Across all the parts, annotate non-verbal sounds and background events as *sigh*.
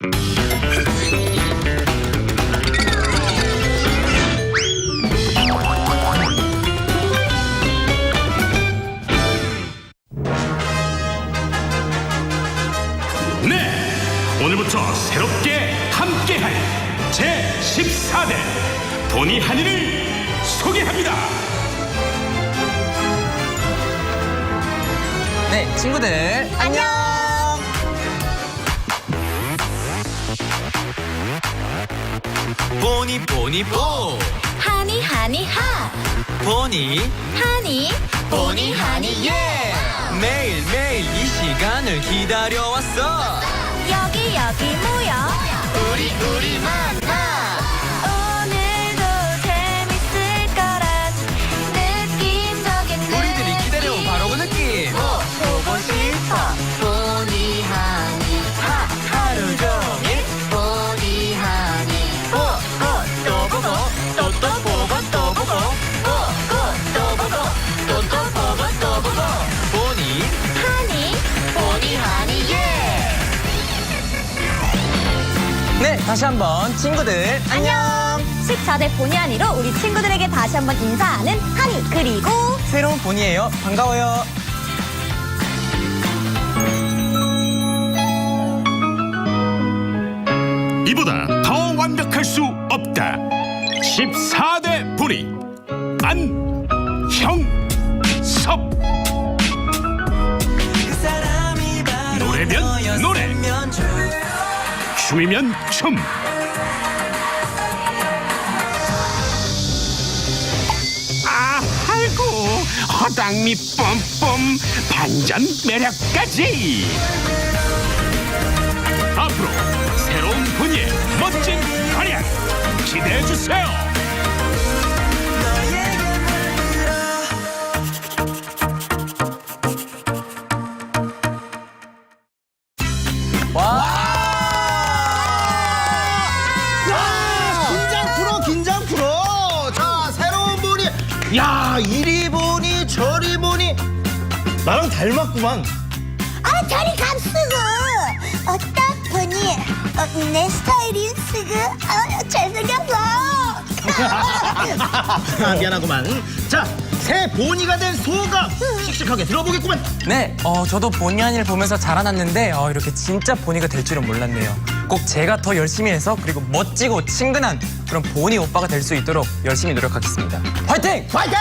네, 보니 하니 보니 하니 예. 매일 매일 이 시간을 기다려왔어. 여기 여기 모여. 우리 우리 만나 다시 한번 친구들 안녕 14대 보니 하니로 우리 친구들에게 다시 한번 인사하는 하니 그리고 새로운 본이에요. 반가워요. 이보다 더 완벽할 수 없다. 14대 본의 안형섭 노래면 노래 춤이면 춤 아, 아이고 허당미 뿜뿜 반전 매력까지 앞으로 새로운 분야의 멋진 활약 기대해 주세요. 나랑 닮았구만. 아 저리 감쓰고. 어딱 보니 어, 내 스타일이 쓰고. 아, 잘생겼어. 아, 미안하구만. 자 새 보니가 된 소감 씩씩하게 들어보겠구만. 네, 어, 저도 본의 아니를 보면서 자라났는데 어, 이렇게 진짜 본이가 될 줄은 몰랐네요. 꼭 제가 더 열심히 해서 그리고 멋지고 친근한 그런 본이 오빠가 될 수 있도록 열심히 노력하겠습니다. 화이팅! 파이팅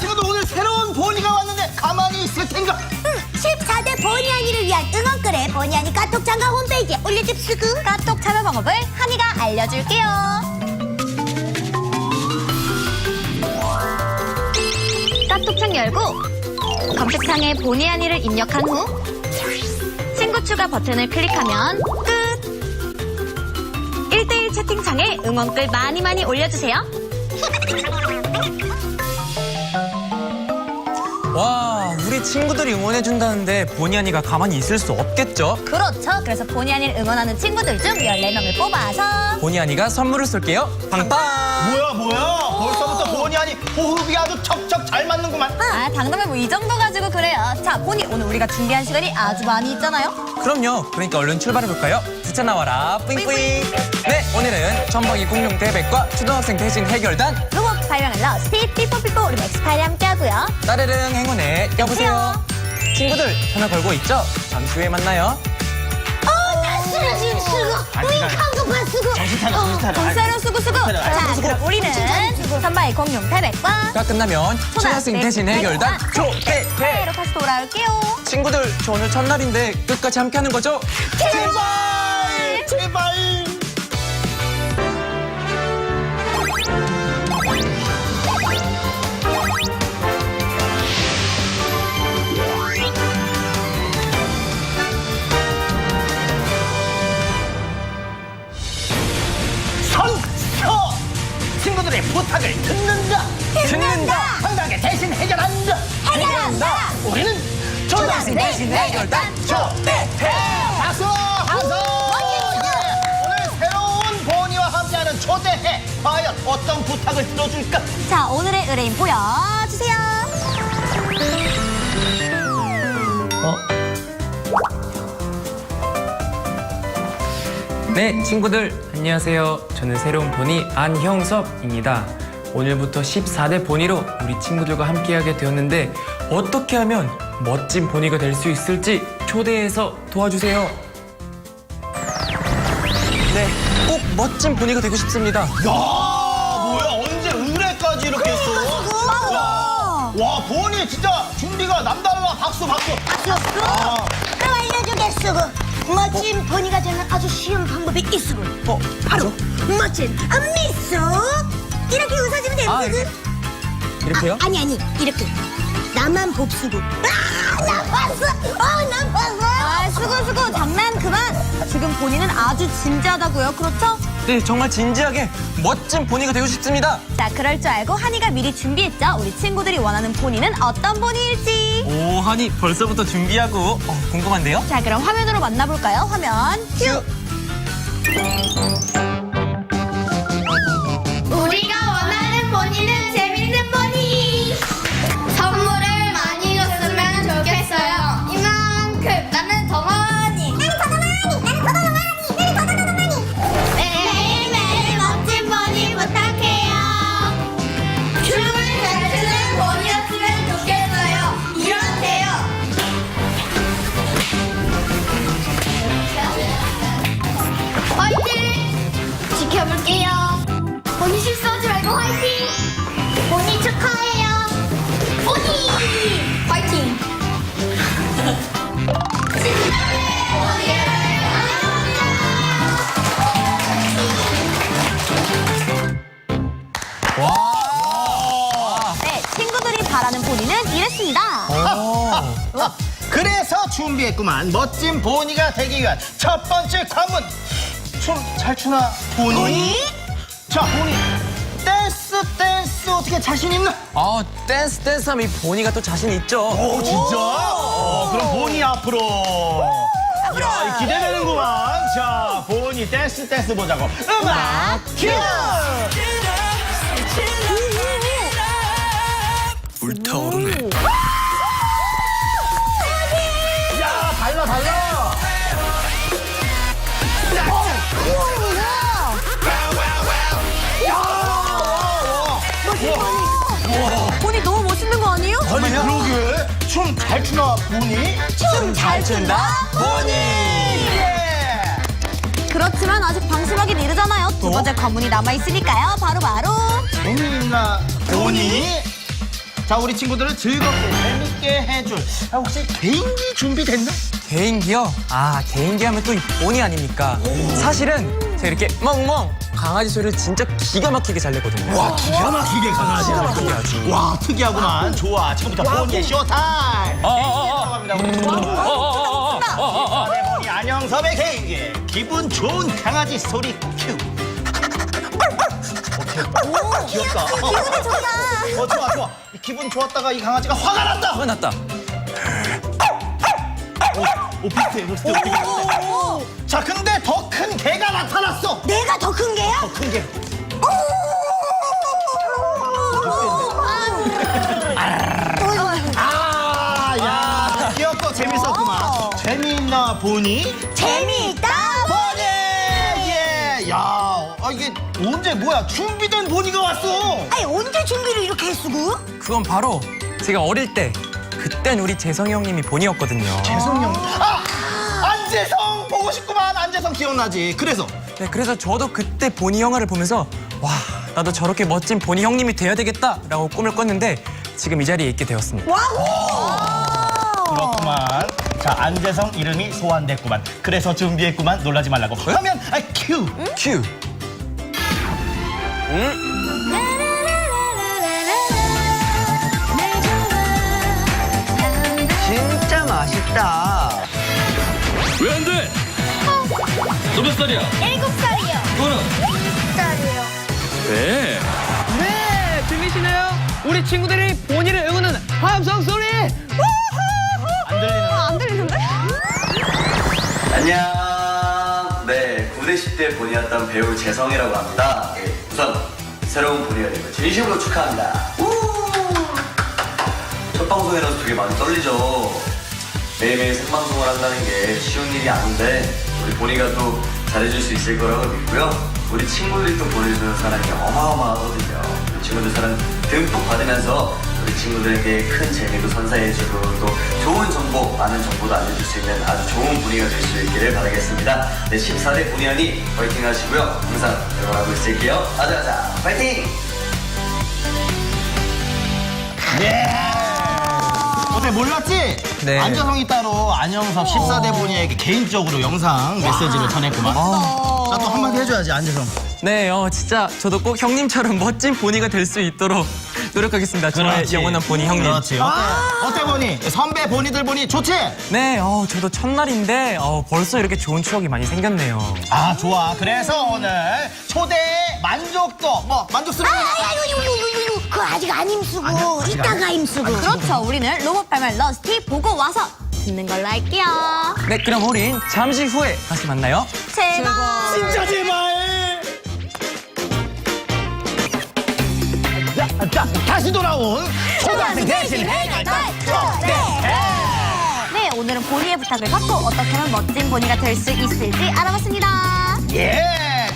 친구들 오늘 새로운 보니가 왔는데 가만히 있을 텐가 14대 보니아니를 위한 응원글에 보니아니 카톡 장과 홈페이지에 올려줍수고 카톡 참여 방법을 한이가 알려줄게요. 카톡창 열고 검색창에 본의 아니를 입력한 후 친구 추가 버튼을 클릭하면 끝! 1대1 채팅창에 응원글 많이 많이 올려주세요. *laughs* 와, 우리 친구들이 응원해준다는데 본의 아니가 가만히 있을 수 없겠죠? 그렇죠. 그래서 본의 아닌 응원하는 친구들 중 14명을 뽑아서 본의 아니가 선물을 쏠게요. 빵빵! 뭐야 뭐야 벌써부터 보니 아니 호흡이 아주 척척 잘 맞는구만 아, 당당해 뭐이 정도 가지고 그래요. 자, 보니 오늘 우리가 준비한 시간이 아주 많이 있잖아요. 그럼요. 그러니까 얼른 출발해볼까요? 부채 나와라, 뿌잉뿌잉. 네, 오늘은 천박이 공룡 대백과 초등학생 대신 해결단 응원 8명 러스티 삐뽀삐뽀 우리 맥스파일 함께 하고요. 따르릉 행운에 여보세요. 친구들 전화 걸고 있죠? 잠시 후에 만나요. 어, 나 쓰러 지금 쓰고 윙한 거만 쓰고. 정사로 쓰고 쓰고. 자, 그럼 우리는 선발 공룡 태백과 가 끝나면 초등학생 대신 해결단 초대 회로 다시 돌아올게요. 친구들 저 오늘 첫날인데 끝까지 함께하는 거죠? 대박! 보여주세요. 어? 네, 친구들 안녕하세요. 저는 새로운 보니 안형섭입니다. 오늘부터 14대 보니로 우리 친구들과 함께하게 되었는데 어떻게 하면 멋진 보니가 될 수 있을지 초대해서 도와주세요. 네, 꼭 멋진 보니가 되고 싶습니다. 야 와, 와 보니 진짜 준비가 남달라 박수 박수. 수고 아. 그럼 알려주겠수고. 멋진 보니가 되는 아주 쉬운 방법이 있수고 어, 바로 멋진 미소 이렇게 웃어주면 아, 거지? 이렇게요? 아, 니 아니. 이렇게. 나만 봅수고. 아 나 봤어! 어 나 봤어! 아, 수고 수고 장난 그만. 지금 본인은 아주 진지하다고요, 그렇죠? 네, 정말 진지하게 멋진 보니가 되고 싶습니다. 자, 그럴 줄 알고 한이가 미리 준비했죠. 우리 친구들이 원하는 본인은 어떤 본인일지. 오, 하니 벌써부터 준비하고 어, 궁금한데요? 자, 그럼 화면으로 만나볼까요? 화면 큐. 우 준비했구만. 멋진 보니가 되기 위한 첫 번째 관문. 춤 잘 추나? 보니? 자 보니 댄스 댄스. 어떻게 자신 있나? 아, 댄스 댄스 하면 이 보니가 또 자신 있죠. 오 진짜? 어, 그럼 보니 앞으로. 야이 기대되는구만. 자 보니 댄스 댄스 보자고. 음악 큐! 춤잘 추나 보니? 춤 잘 춘다? 보니 예! 그렇지만 아직 방심하긴 이르잖아요. 두 번째 관문이 남아 있으니까요. 바로 바로. 재미있나 보니? 자 우리 친구들을 즐겁게 재밌게 해줄. 아, 혹시 개인기 준비됐나? 개인기요? 아, 개인기 하면 또이 보니 아닙니까? 사실은 제가 이렇게 멍멍 강아지 소리를 진짜 기가 막히게 잘 내거든요. 와 기가 막히게 강아지. 막히게 와 특이하구만. 좋아. 지금부터 보니의 쇼타임. 들어갑니다 네, 보니 안녕섭의 개인기. 기분 좋은 강아지 소리 큐 오, 귀엽다. 기분이 좋다. 어, 좋아, 좋아. 이 기분 좋았다가 이 강아지가 화가 난다. 화가 났다. 오, 오 비슷해, 비슷해, 비슷해. 자, 근데 더 큰 개가 나타났어. 내가 더큰 게야? 더 큰 개. 아, 야, 귀엽고 재밌었구만. 재미있나 보니? 재미있다 보니! 예, 야, 아 이게 언제 뭐야? 준비된 보니가 왔어. 아니 언제 준비를 이렇게 했수고? 그건 바로 제가 어릴 때 그땐 우리 재성이 형님이 본이었거든요. 재성이 형. 아, 안재성 보고 싶구만. 안재성 기억나지? 그래서 네, 그래서 저도 그때 보니 영화를 보면서 와 나도 저렇게 멋진 보니 형님이 돼야 되겠다라고 꿈을 꿨는데 지금 이 자리에 있게 되었습니다. 그렇구만. 자, 안재성 이름이 소환됐구만. 그래서 준비했구만. 놀라지 말라고. 하면 아, 큐. 큐. 진짜 맛있다. 왜 안 돼? 너 몇 살이야? 일곱 살이요. 너는? 살이요. 왜? 네, 들리시나요? 우리 친구들이 본인을 응원하는 함성 소리. 안 들리는. 안 들리는데? 안녕. 네, 9대 10대 본이었던 배우 재성이라고 합니다. 네, 우선 새로운 거 진심으로 축하합니다. 우! 첫 방송이라서 되게 많이 떨리죠. 매일매일 생방송을 한다는 게 쉬운 일이 아닌데 우리 보니가 또 잘해줄 수 있을 거라고 믿고요. 우리 친구들이 또 보내주는 사랑이 어마어마하거든요. 우리 친구들 사랑 듬뿍 받으면서 우리 친구들에게 큰 재미도 선사해주고 또 좋은 정보, 많은 정보도 알려줄 수 있는 아주 좋은 분위기가 될 수 있기를 바라겠습니다. 네, 14대 분이하니 파이팅 하시고요. 항상 응원하고 있을게요. 아자아자 파이팅! 어때 몰랐지? 네. 안정성이 따로 안영석 14대 본인에게 개인적으로 영상 메시지를 전했구만. 나또 한마디 해줘야지 안정성. 네, 어, 진짜 저도 꼭 형님처럼 멋진 보니가 될 수 있도록 노력하겠습니다. 저의 그렇지. 영원한 보니 형님. 그렇지. 어때? 어때 보니? 선배 보니들 보니 좋지? 네, 어, 저도 첫날인데 어, 벌써 이렇게 좋은 추억이 많이 생겼네요. 아 좋아. 그래서 오늘 초대 만족도 뭐 만족스러운 아유유유유유 그거 아직 안 힘쓰고 아직 이따가 힘쓰고 그렇죠. 우리는 로봇 발말 러스티 보고 와서 듣는 걸로 할게요. 네, 그럼 우린 잠시 후에 다시 만나요. 제발. 진짜 제발. 자, 자, 다시 돌아온 초등학생 대신 해결단 초대. 네, 오늘은 보니의 부탁을 받고 어떻게 하면 멋진 보니가 될 수 있을지 알아봤습니다. 예.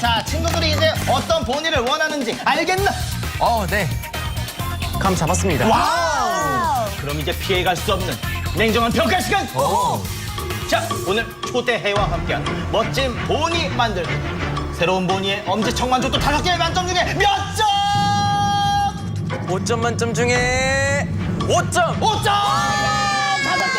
자, 친구들이 이제 어떤 본의를 원하는지 알겠나? 어, 네. 감 잡았습니다. 와우. 그럼 이제 피해갈 수 없는 냉정한 평가 시간. 자, 오늘 초대 해와 함께한 멋진 보니 만들기. 새로운 보니의 엄지척 만족도 다섯 개의 만점 중에 몇 점? 5점 만점 중에 5점! 5점! 다섯 개!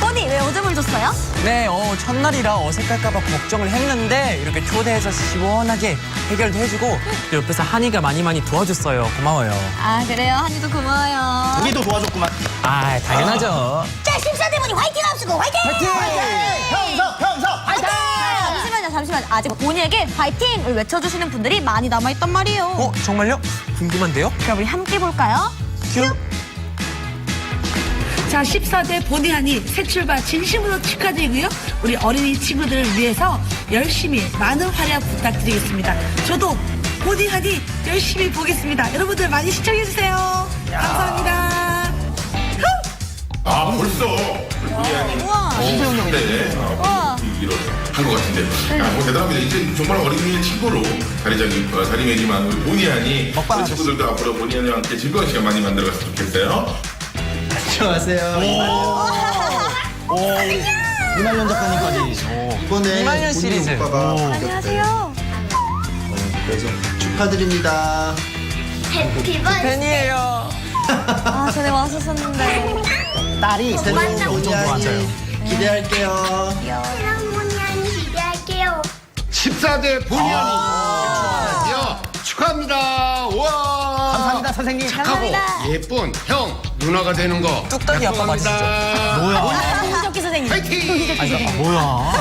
보니 왜 5점을 줬어요? 네, 어, 첫날이라 어색할까봐 걱정을 했는데 이렇게 초대해서 시원하게 해결도 해주고 또 옆에서 한이가 많이 많이 도와줬어요. 고마워요. 아, 그래요. 한이도 고마워요. 우리도 도와줬구만. 아, 당연하죠. 자 14대 본이 화이팅 합시고 화이팅 평석, 평석, 화이팅! 잠시만요, 잠시만요. 아직 보니에게 파이팅을 외쳐주시는 분들이 많이 남아있단 말이에요. 어, 정말요? 궁금한데요? 그럼 우리 함께 볼까요? 큐! 자, 14대 본의하니 새 출발 진심으로 축하드리고요. 우리 어린이 친구들을 위해서 열심히 많은 활약 부탁드리겠습니다. 저도 본의하니 열심히 보겠습니다. 여러분들 많이 시청해주세요. 감사합니다. 아 벌써 우리 우와. 네. 우와. 이런 한것 같은데. 아, 뭐 대단합니다. 이제 정말 어린이의 친구로 자리잡기 어, 자리매김한 우리 보니아니 먹방 우리 친구들도 앞으로 보니아니와 함께 즐거운 시간 많이 만들어갔으면 좋겠어요. 안녕하세요. 오, 우리 이말년 작가님까지. 오. 이번에 이말년 시리즈. 오빠가 안녕하세요. 그래서 축하드립니다. 해피 팬이에요. *laughs* 아, 전에 왔었었는데. 딸이 새로운 좋아져요. 본의 기대할게요. 기대할게요 14대 보니아니 축하합니다. 와. 감사합니다, 선생님. 착하고 예쁜 형 누나가 되는 거. 뚝딱이 아빠 맞으시죠? 뭐야? 홍석기 선생님. 파이팅. 뭐야?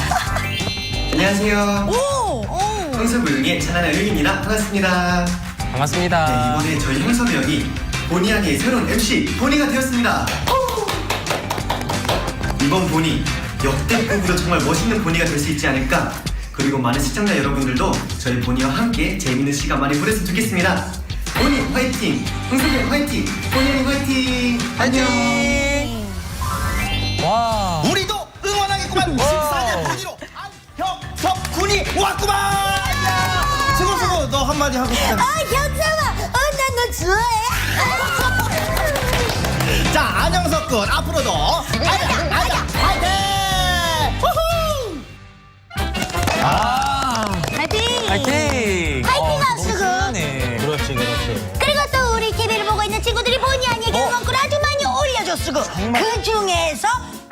안녕하세요. 오! 오! 형섭우영의 찬란한 의입니다. 반갑습니다. 반갑습니다. 네, 이번에 저희 형섭이 형이 보니 아니의 새로운 MC 보니가 되었습니다. 이번 보니 역대급으로 정말 멋있는 보니가 될 수 있지 않을까. 그리고 많은 시청자 여러분들도 저희 보니와 함께 재밌는 시간 많이 보냈으면 좋겠습니다. 보니 화이팅! 형 화이팅! 보니 화이팅! 안녕! 와. 우리도 응원하겠구만. 14대 본의로 안형석 군이 왔구만. 야, 수고 수고. 너 한마디 하고 싶다. 아 현상아 어난너 좋아해 자, 안영석 군 앞으로도 아자 아자 화이팅! 올려줬으고 그 중에서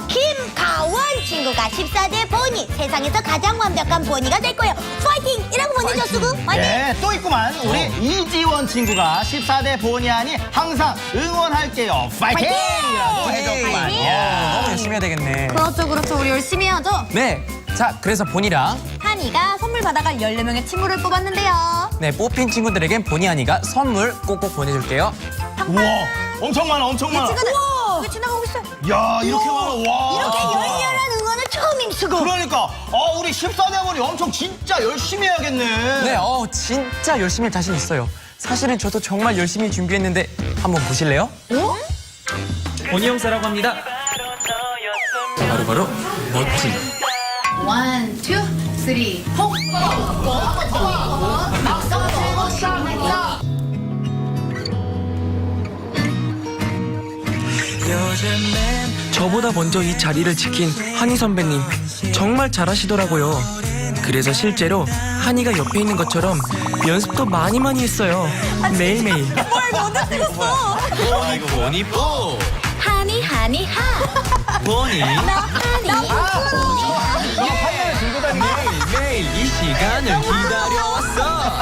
김가원 친구가 14대 보니 세상에서 가장 완벽한 보니가 될 거예요 파이팅! 이라고 보내줬으고 파이팅! 네, 또 있구만. 우리 어. 이지원 친구가 14대 본의 아니 항상 응원할게요. 파이팅! 이라고 해줬구만. 어, 야. 너무 열심히 해야 되겠네. 그렇죠, 그렇죠. 우리 열심히 해야죠. 네. 자, 그래서 본이랑 한이가 선물 받아갈 14명의 친구를 뽑았는데요. 네, 뽑힌 친구들에겐 본의 아니가 선물 꼭꼭 보내줄게요. 우와, 엄청 많아, 엄청 많아. 친구들, 왜 지나가고 있어요? 야, 이렇게 많아. 와. 이렇게 열렬한 응원은 처음 힘쓰고 그러니까 어, 우리 14대 본이 엄청 진짜 열심히 해야겠네. 네, 어, 진짜 열심히 할 자신 있어요. 사실은 저도 정말 열심히 준비했는데 한번 보실래요? 보니 형사라고 합니다. 바로바로 멋진 원, 투, 쓰리, 저보다 먼저 이 자리를 지킨 한희 선배님 정말 잘하시더라고요. 그래서 실제로 한이가 옆에 있는 것처럼 연습도 많이 많이 했어요. 매일매일. 보니 뽀 하니 하니 하. 보니 하니. 매일 이 시간을 기다려왔어.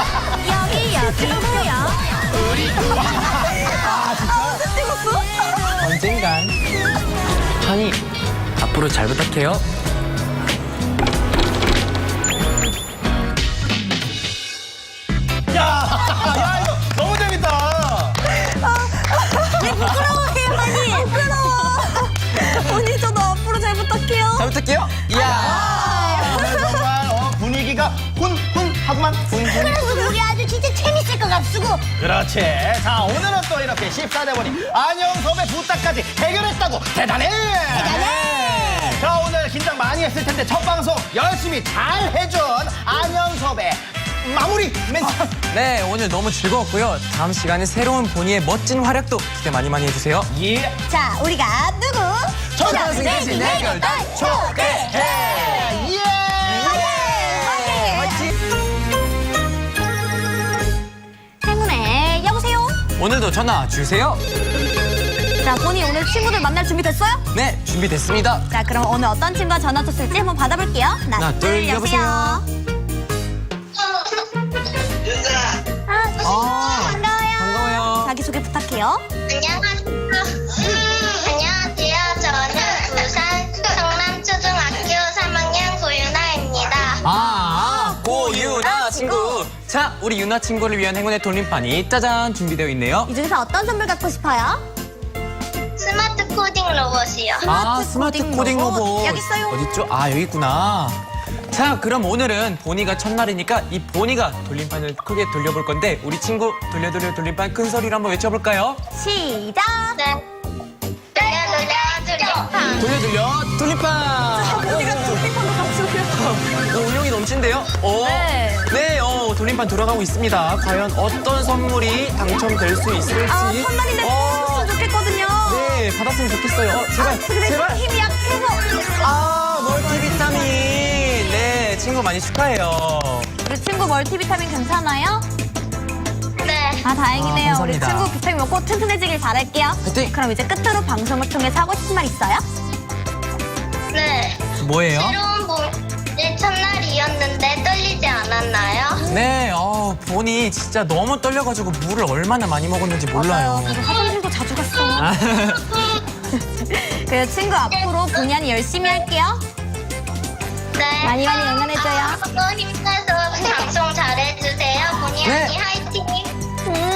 여기 여기 뭐야? 언젠간 한이 앞으로 잘 부탁해요. 야 이거 너무 재밌다. 부끄러워해요 하니. 부끄러워. 언니 저도 앞으로 잘 부탁해요. 잘 부탁해요. 이야. 오늘 정말 어, 분위기가 훈훈하구만 훈훈. 그래서 우리 같수고. 그렇지. 자 오늘은 또 이렇게 14대 보니 안영섭의 부탁까지 해결했다고 대단해. 대단해. 자 오늘 긴장 많이 했을 텐데 첫 방송 열심히 잘 해준 안영섭의 마무리 멘트. 네, 오늘 너무 즐거웠고요. 다음 시간에 새로운 보니의 멋진 활약도 기대 많이 많이 해주세요. 예. 자, 우리가 누구? 초등학생 대신 해결단 초대해. 오늘도 전화 주세요. 자 보니 오늘 친구들 만날 준비 됐어요? 네, 준비됐습니다. 자 그럼 오늘 어떤 친구가 전화 줬을지 한번 받아볼게요. 하나, 하나, 둘, 여보세요. 아, 아, 반가워요. 반가워요. 자기 소개 부탁해요. 자, 우리 유나 친구를 위한 행운의 돌림판이 짜잔 준비되어 있네요. 이 중에서 어떤 선물 갖고 싶어요? 스마트 코딩 로봇이요. 아, 스마트 코딩 코딩 로봇. 로봇. 여기 있어요. 어딨죠? 아, 여기 있구나. 자, 그럼 오늘은 보니가 첫날이니까 이 보니가 돌림판을 크게 돌려볼 건데 우리 친구 돌려 돌려 돌림판 큰 소리로 한번 외쳐볼까요? 시작. 네. 돌려 돌려 돌려. 돌려 돌려 돌림판. 언니가 돌림판도 같이 오, 운용이 넘친데요? 오. 네. 네, 어, 돌림판 돌아가고 있습니다. 과연 어떤 선물이 당첨될 수 있을지. 아 첫날인데 어, 받았으면 좋겠거든요. 네, 받았으면 좋겠어요. 어, 제발, 근데 제발. 힘이 약해서. 아, 멀티비타민. 네, 친구 많이 축하해요. 우리 친구 멀티비타민 괜찮아요? 네. 아 다행이네요. 아, 우리. 친구 비타민 먹고 튼튼해지길 바랄게요. 화이팅! 그럼 이제 끝으로 방송을 통해서 하고 싶은 말 있어요? 네. 뭐예요? 첫날이었는데 떨리지 않았나요? 네, 어, 보니 진짜 너무 떨려가지고 물을 얼마나 많이 먹었는지 몰라요. 화장실도 자주 갔어. *laughs* 아, 그래서 친구 앞으로 본연이 열심히 할게요. 네. 많이 많이 응원해줘요. 앞으로도 힘내서 방송 잘해주세요. 본의 네. 화이팅.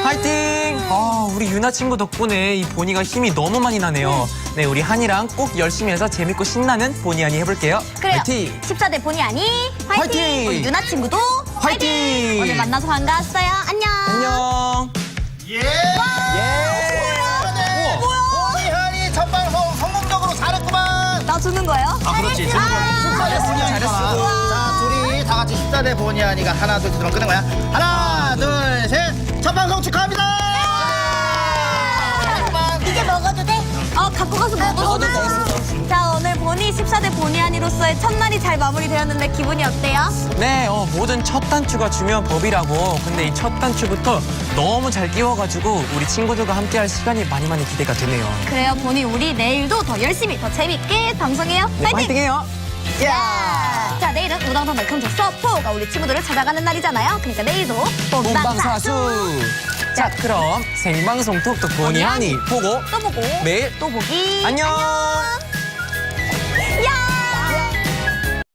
화이팅! 아, 우리 유나 친구 덕분에 이 보니가 힘이 너무 많이 나네요. 네, 우리 한이랑 꼭 열심히 해서 재밌고 신나는 보니 아니 해볼게요. 그래요. 화이팅! 14대 본이 아니 화이팅! 화이팅! 우리 누나 친구도 화이팅! 오늘 만나서 반가웠어요. 안녕. 안녕! 예. 예! 보이한이 첫 방송 성공적으로 잘했구만. 나 주는 거예요? 아, 그렇지. 잘했어, 잘했어. 자, 둘이 다 같이 14대 보니하니가 하나, 둘, 셋 하면 끄는 거야. 하나, 둘, 셋. 첫 방송 축하합니다. 갖고 가서 먹어도 돼. 자, 오늘 보니 14대 보니 아니로서의 첫날이 잘 마무리되었는데 기분이 어때요? 네, 어, 모든 첫 단추가 중요한 법이라고. 근데 이 첫 단추부터 너무 잘 끼워가지고 우리 친구들과 함께할 시간이 많이 많이 기대가 되네요. 그래요, 보니 우리 내일도 더 열심히, 더 재밌게 방송해요. 네, 파이팅! 화이팅해요! 자, 자, 내일은 우당탕 말캉 접서 포가 우리 친구들을 찾아가는 날이잖아요. 그러니까 내일도 본방사수 본방사수! 자, 그럼 생방송 톡톡 보니 하니 보고 또 보고. 매일 또 보기. 안녕!